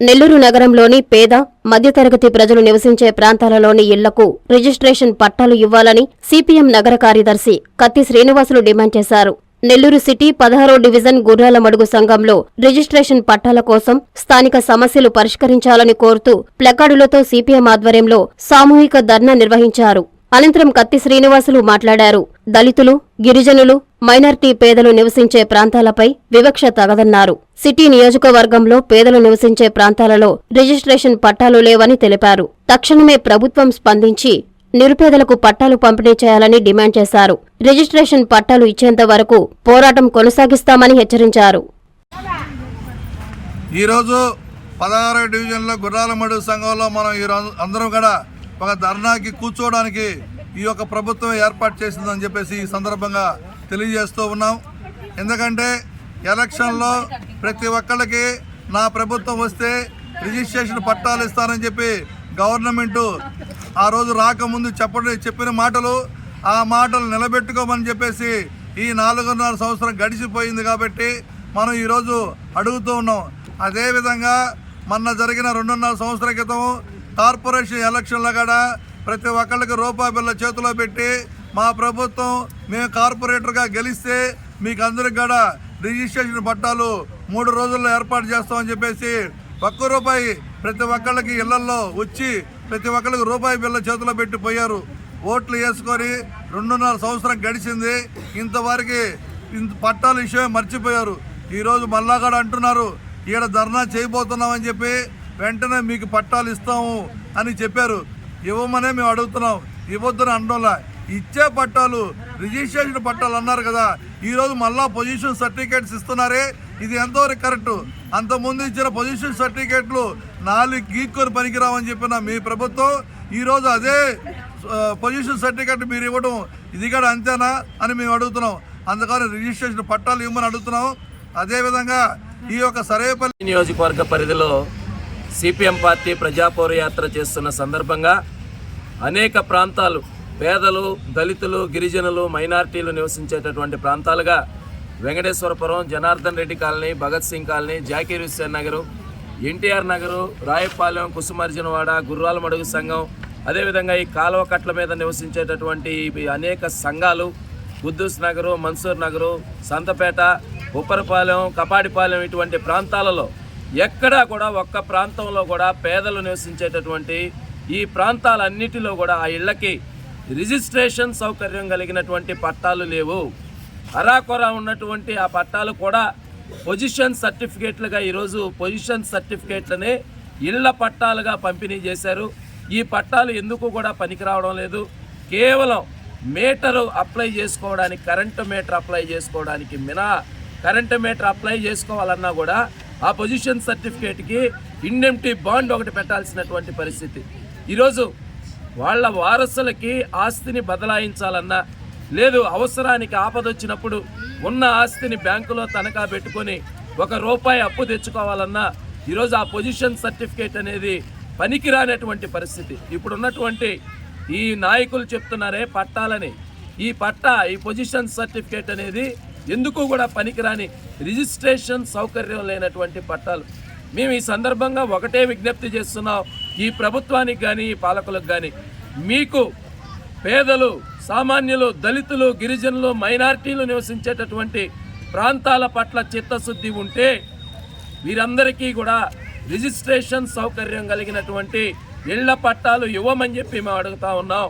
నెల్లూరు నగరంలోని పేద మధ్యతరగతి ప్రజలు నివసించే ప్రాంతాలలోని ఇళ్ళకు రిజిస్ట్రేషన్ పట్టాలు ఇవ్వాలని సిపిఎం నగర కార్యదర్శి కత్తి శ్రీనివాసులు డిమాండ్ చేశారు. నెల్లూరు సిటీ పదహారో డివిజన్ గుర్రాల మడుగు సంఘంలో రిజిస్ట్రేషన్ పట్టాల కోసం స్థానిక సమస్యలు పరిష్కరించాలని కోరుతూ ప్లకార్డులతో సిపిఎం ఆధ్వర్యంలో సామూహిక ధర్నా నిర్వహించారు. అనంతరం కత్తి శ్రీనివాసులు మాట్లాడారు. దళితులు గిరిజనులు మైనార్టీ పేదలు నివసించే ప్రాంతాలపై వివక్ష తగదన్నారు. సిటీ నియోజకవర్గంలో పేదలు నివసించే ప్రాంతాలలో రిజిస్ట్రేషన్ పట్టాలు లేవని తెలిపారు. తక్షణమే ప్రభుత్వం స్పందించి నిరుపేదలకు పట్టాలు పంపిణీ చేయాలని డిమాండ్ చేశారు. రిజిస్ట్రేషన్ పట్టాలు ఇచ్చేంత వరకు పోరాటం కొనసాగిస్తామని హెచ్చరించారు. ఈరోజు పదహారో డివిజన్లో గుర్రాలమడు సంఘంలో మనం ఈ రోజు అందరం కూడా ఒక ధర్నాకి కూర్చోవడానికి ఈ యొక్క ప్రభుత్వం ఏర్పాటు చేసిందని చెప్పేసి ఈ సందర్భంగా తెలియజేస్తూ ఉన్నాం. ఎందుకంటే ఎలక్షన్లో ప్రతి ఒక్కళ్ళకి నా ప్రభుత్వం వస్తే రిజిస్ట్రేషన్ పట్టాలు ఇస్తానని చెప్పి గవర్నమెంటు ఆ రోజు రాకముందు చెప్పడం చెప్పిన మాటలు ఆ మాటలు నిలబెట్టుకోమని చెప్పేసి ఈ నాలుగున్నర సంవత్సరం గడిచిపోయింది కాబట్టి మనం ఈరోజు అడుగుతూ ఉన్నాం. అదేవిధంగా మొన్న జరిగిన రెండున్నర సంవత్సరాల క్రితం కార్పొరేషన్ ఎలక్షన్లో కూడా ప్రతి ఒక్కళ్ళకి రూపాయి బిల్ల చేతిలో పెట్టి మా ప్రభుత్వం మేము కార్పొరేటర్గా గెలిస్తే మీకు అందరికి కూడా రిజిస్ట్రేషన్ పట్టాలు మూడు రోజుల్లో ఏర్పాటు చేస్తామని చెప్పేసి ఒక్క రూపాయి ప్రతి ఒక్కళ్ళకి ఇళ్ళల్లో వచ్చి ప్రతి ఒక్కళ్ళకి రూపాయి బిల్ల చేతిలో పెట్టిపోయారు ఓట్లు వేసుకొని రెండున్నర సంవత్సరం గడిచింది. ఇంతవరకు ఇంత పట్టాల విషయమే మర్చిపోయారు. ఈరోజు మళ్ళా కూడా అంటున్నారు ఈడ ధర్నా చేయబోతున్నామని చెప్పి వెంటనే మీకు పట్టాలు ఇస్తాము అని చెప్పారు. ఇవ్వమనే మేము అడుగుతున్నాం. ఇవ్వద్దని అనడంలా. ఇచ్చే పట్టాలు రిజిస్ట్రేషన్ పట్టాలు అన్నారు కదా. ఈరోజు మళ్ళా పొజిషన్ సర్టిఫికేట్స్ ఇస్తున్నారే. ఇది ఎంతవరకు కరెక్ట్? అంతకుముందు ఇచ్చిన పొజిషన్ సర్టిఫికేట్లు నాలుగు గీక్కొని పనికిరావని చెప్పిన మీ ప్రభుత్వం ఈరోజు అదే పొజిషన్ సర్టిఫికేట్ మీరు ఇవ్వడం ఇది కూడా అంతేనా అని మేము అడుగుతున్నాం. అందుకని రిజిస్ట్రేషన్ పట్టాలు ఇవ్వమని అడుగుతున్నాం. అదేవిధంగా ఈ యొక్క సరేపల్లి నియోజకవర్గ పరిధిలో సిపిఎం పార్టీ ప్రజాపౌర యాత్ర చేస్తున్న సందర్భంగా అనేక ప్రాంతాలు పేదలు దళితులు గిరిజనులు మైనార్టీలు నివసించేటటువంటి ప్రాంతాలుగా Venkateswarapuram Janardhan Reddy colony Bhagat Singh colony Zakir Hussain Nagar NTR Nagar Rayapalem Kusumarjunavada Gurrala Madugu సంఘం అదేవిధంగా ఈ కాలువ కట్ల మీద నివసించేటటువంటి అనేక సంఘాలు కుద్దూస్ నగరు మన్సూర్ నగరు సంతపేట ఉప్పరపాలెం కపాడిపాలెం ఇటువంటి ప్రాంతాలలో ఎక్కడా కూడా ఒక్క ప్రాంతంలో కూడా పేదలు నివసించేటటువంటి ఈ ప్రాంతాలన్నిటిలో కూడా ఆ ఇళ్ళకి రిజిస్ట్రేషన్ సౌకర్యం కలిగినటువంటి పట్టాలు లేవు. అరాకొరా ఉన్నటువంటి ఆ పట్టాలు కూడా పొజిషన్ సర్టిఫికేట్లుగా ఈరోజు పొజిషన్ సర్టిఫికేట్లనే ఇళ్ళ పట్టాలుగా పంపిణీ చేశారు. ఈ పట్టాలు ఎందుకు కూడా పనికిరావడం లేదు. కేవలం మీటరు అప్లై చేసుకోవడానికి కరెంటు మీటర్ అప్లై చేసుకోవడానికి మినా కరెంటు మీటర్ అప్లై చేసుకోవాలన్నా కూడా ఆ పొజిషన్ సర్టిఫికేట్కి ఇండెంటీ బాండ్ ఒకటి పెట్టాల్సినటువంటి పరిస్థితి. ఈరోజు వాళ్ళ వారసులకి ఆస్తిని బదలాయించాలన్నా లేదు అవసరానికి ఆపదొచ్చినప్పుడు ఉన్న ఆస్తిని బ్యాంకులో తనఖా పెట్టుకొని ఒక రూపాయి అప్పు తెచ్చుకోవాలన్నా ఈరోజు ఆ పొజిషన్ సర్టిఫికేట్ అనేది పనికిరానటువంటి పరిస్థితి. ఇప్పుడున్నటువంటి ఈ నాయకులు చెప్తున్నారే పట్టాలని. ఈ పట్టా ఈ పొజిషన్ సర్టిఫికేట్ అనేది ఎందుకు కూడా పనికిరాని రిజిస్ట్రేషన్ సౌకర్యం లేనటువంటి పట్టాలు. మేము ఈ సందర్భంగా ఒకటే విజ్ఞప్తి చేస్తున్నాం. ఈ ప్రభుత్వానికి కానీ ఈ పాలకులకు కానీ మీకు పేదలు సామాన్యులు దళితులు గిరిజనులు మైనారిటీలు నివసించేటటువంటి ప్రాంతాల పట్ల చిత్తశుద్ధి ఉంటే వీరందరికీ కూడా రిజిస్ట్రేషన్ సౌకర్యం కలిగినటువంటి ఇళ్ళ పట్టాలు ఇవ్వమని చెప్పి మేము అడుగుతా ఉన్నాం.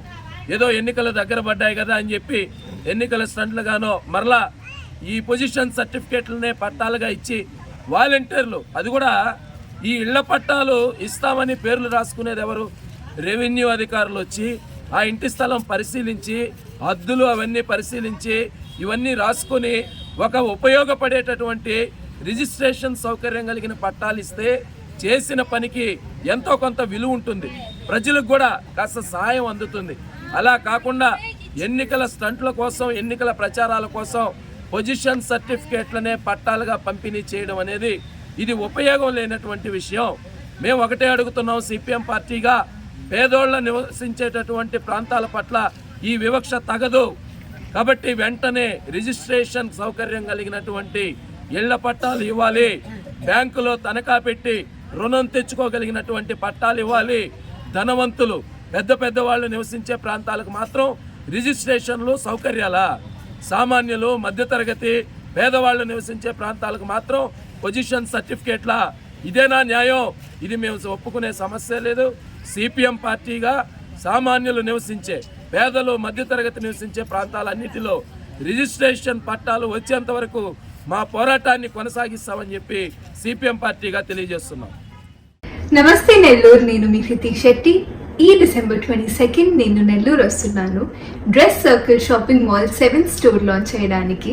ఏదో ఎన్నికలు దగ్గర పడ్డాయి కదా అని చెప్పి ఎన్నికల స్టంట్లుగానో మరలా ఈ పొజిషన్ సర్టిఫికేట్లనే పట్టాలుగా ఇచ్చి వాలంటీర్లు అది కూడా ఈ ఇళ్ళ పట్టాలు ఇస్తామని పేర్లు రాసుకునేది ఎవరు? రెవెన్యూ అధికారులు వచ్చి ఆ ఇంటి స్థలం పరిశీలించి హద్దులు అవన్నీ పరిశీలించి ఇవన్నీ రాసుకొని ఒక ఉపయోగపడేటటువంటి రిజిస్ట్రేషన్ సౌకర్యం కలిగిన పట్టాలు ఇస్తే చేసిన పనికి ఎంతో కొంత విలువ ఉంటుంది. ప్రజలకు కూడా కాస్త సహాయం అందుతుంది. అలా కాకుండా ఎన్నికల స్టంట్ల కోసం ఎన్నికల ప్రచారాల కోసం పొజిషన్ సర్టిఫికేట్లనే పట్టాలుగా పంపిణీ చేయడం అనేది ఇది ఉపయోగం లేనటువంటి విషయం. మేము ఒకటే అడుగుతున్నాం సిపిఎం పార్టీగా పేదోళ్ళ నివసించేటటువంటి ప్రాంతాల పట్ల ఈ వివక్ష తగదు. కాబట్టి వెంటనే రిజిస్ట్రేషన్ సౌకర్యం కలిగినటువంటి ఇళ్ళ పట్టాలు ఇవ్వాలి. బ్యాంకులో తనఖా పెట్టి రుణం తెచ్చుకోగలిగినటువంటి పట్టాలు ఇవ్వాలి. ధనవంతులు పెద్ద పెద్ద వాళ్ళు నివసించే ప్రాంతాలకు మాత్రం రిజిస్ట్రేషన్లు సౌకర్యాల? సామాన్యులు మధ్యతరగతి పేదవాళ్ళు నివసించే ప్రాంతాలకు మాత్రం పొజిషన్ సర్టిఫికేట్ల ఇదేనా న్యాయం? ఇది మేము ఒప్పుకునే సమస్య లేదు. సిపిఎం పార్టీగా సామాన్యులు నివసించే పేదలు మధ్యతరగతి నివసించే ప్రాంతాలన్నిటిలో రిజిస్ట్రేషన్ పట్టాలు వచ్చేంత వరకు మా పోరాటాన్ని కొనసాగిస్తామని చెప్పి సిపిఎం పార్టీగా తెలియజేస్తున్నాం. నమస్తే నెల్లూరు నేను మీ హృతిక్ శెట్టి. ఈ డిసెంబర్ ట్వంటీ సెకండ్ నేను నెల్లూరు వస్తున్నాను. Dress circle shopping mall seven store launch చేయడానికి